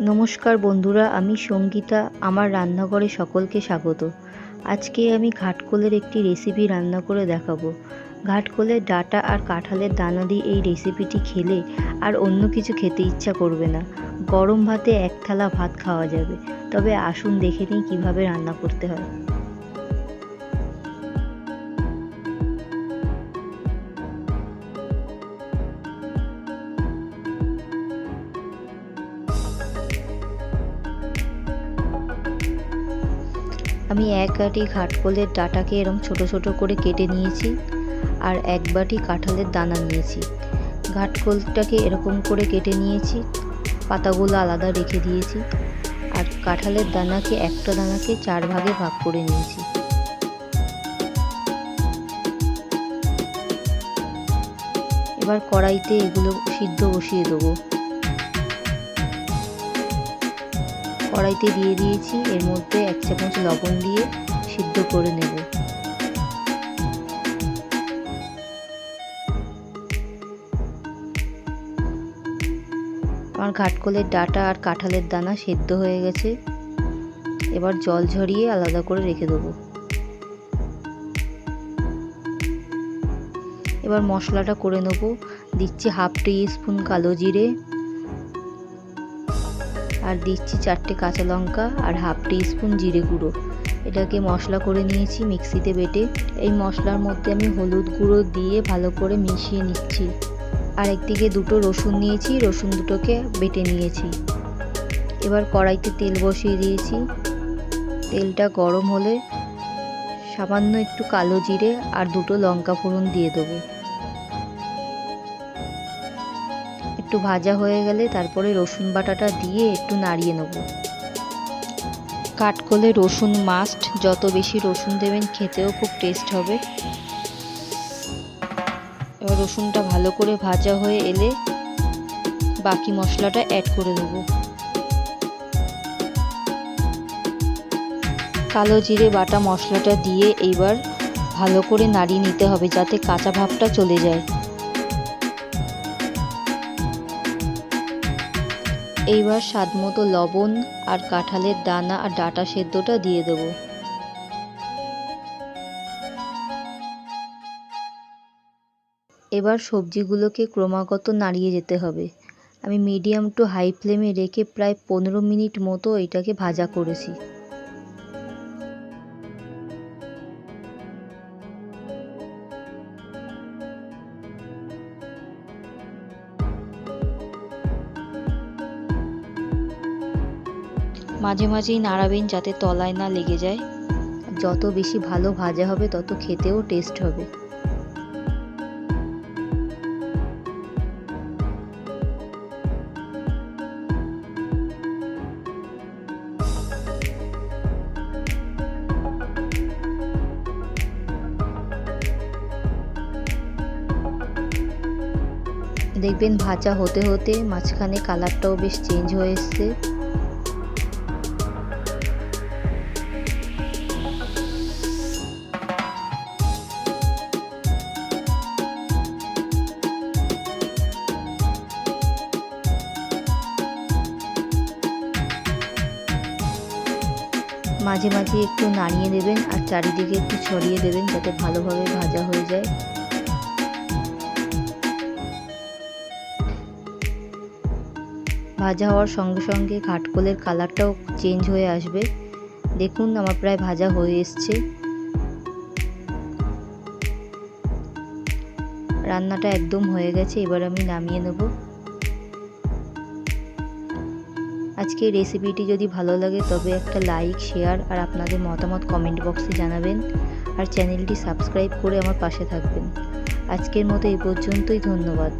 নমস্কার বন্ধুরা, আমি সঙ্গীতা, আমার রান্নাঘরে সকলকে স্বাগত। আজকে আমি ঘাটকোলের একটি রেসিপি রান্না করে দেখাবো। ঘাটকোলের ডাটা আর কাঁঠালের দানা দিয়ে এই রেসিপিটি খেলে আর অন্য কিছু খেতে ইচ্ছা করবে না। গরম ভাতে এক থালা ভাত খাওয়া যাবে। তবে আসুন দেখে নিই কীভাবে রান্না করতে হয়। আমি এক বাটি ঘাটকোলের ডাটাকে এরম ছোট ছোট করে কেটে নিয়েছি আর এক বাটি কাঁঠালের দানা নিয়েছি। ঘাটকোলটাকে এরকম করে কেটে নিয়েছি, পাতাগুলো আলাদা রেখে দিয়েছি আর কাঁঠালের দানাকে একটা দানাকে চার ভাগে ভাগ করে নিয়েছি। এবার কড়াইতে এগুলো সিদ্ধ বসিয়ে দেবো। কড়াইতে দিয়ে দিয়েছি। এর মধ্যে এক চামচ লবণ দিয়ে সিদ্ধ করে নেব। আমার ঘাটকলের ডাটা আর কাঁঠালের দানা সেদ্ধ হয়ে গেছে। এবার জল ঝরিয়ে আলাদা করে রেখে দেবো। এবার মশলাটা করে নেব। দিচ্ছি হাফ টি স্পুন কালো জিরে। আর দিচ্ছি চারটে কাঁচা লঙ্কা আর হাফ টি স্পুন জিরে গুঁড়ো। এটাকে মশলা করে নিয়েছি মিক্সিতে বেটে। এই মশলার মধ্যে আমি হলুদ গুঁড়ো দিয়ে ভালো করে মিশিয়ে নিচ্ছি। আর একদিকে দুটো রসুন নিয়েছি, রসুন দুটোকে বেটে নিয়েছি। এবার কড়াইতে তেল বসিয়ে দিয়েছি। তেলটা গরম হলে সামান্য একটু কালো জিরে আর দুটো লঙ্কা ফোড়ন দিয়ে দেবো। একটু ভাজা হয়ে গেলে তারপরে রসুন বাটাটা দিয়ে একটু নাড়িয়ে নেব। কাঠকলে রসুন মাস্ট যত বেশি রসুন দেবেন খেতেও খুব টেস্ট হবে। এবার রসুনটা ভালো করে ভাজা হয়ে এলে বাকি মশলাটা অ্যাড করে দেব। কালো জিরে বাটা মশলাটা দিয়ে এইবার ভালো করে নাড়িয়ে নিতে হবে যাতে কাঁচা ভাবটা চলে যায়। এইবার স্বাদ মতো লবণ আর কাঁঠালের দানা আর ডাটা সেদ্ধটা দিয়ে দেব। এবার সবজিগুলোকে ক্রমাগত নাড়িয়ে যেতে হবে। আমি মিডিয়াম টু হাই ফ্লেমে রেখে প্রায় পনেরো মিনিট মতো এটাকে ভাজা করেছি। মাঝে মাঝেই নাড়াবেন যাতে তলায় না লেগে যায়। যত বেশি ভালো ভাজা হবে, তত খেতেও টেস্ট হবে। দেখবেন ভাজা হতে হতে মাঝখানে কালারটাও বেশ চেঞ্জ হয়ে এসছে। মাঝে মাঝে একটু নাড়িয়ে দেবেন আর চারিদিকে একটু ছড়িয়ে দেবেন যাতে ভালোভাবে ভাজা হয়ে যায়। ভাজা হওয়ার সঙ্গে সঙ্গে ঘাটকোলের কালারটাও চেঞ্জ হয়ে আসবে। দেখুন, আমার প্রায় ভাজা হয়ে এসছে। রান্নাটা একদম হয়ে গেছে, এবার আমি নামিয়ে নেব। আজকের রেসিপিটি যদি ভালো লাগে, তবে একটা লাইক শেয়ার আর আপনাদের মতামত কমেন্ট বক্সে জানাবেন। আর চ্যানেলটি সাবস্ক্রাইব করে আমার পাশে থাকবেন। আজকের মতো এই পর্যন্তই, ধন্যবাদ।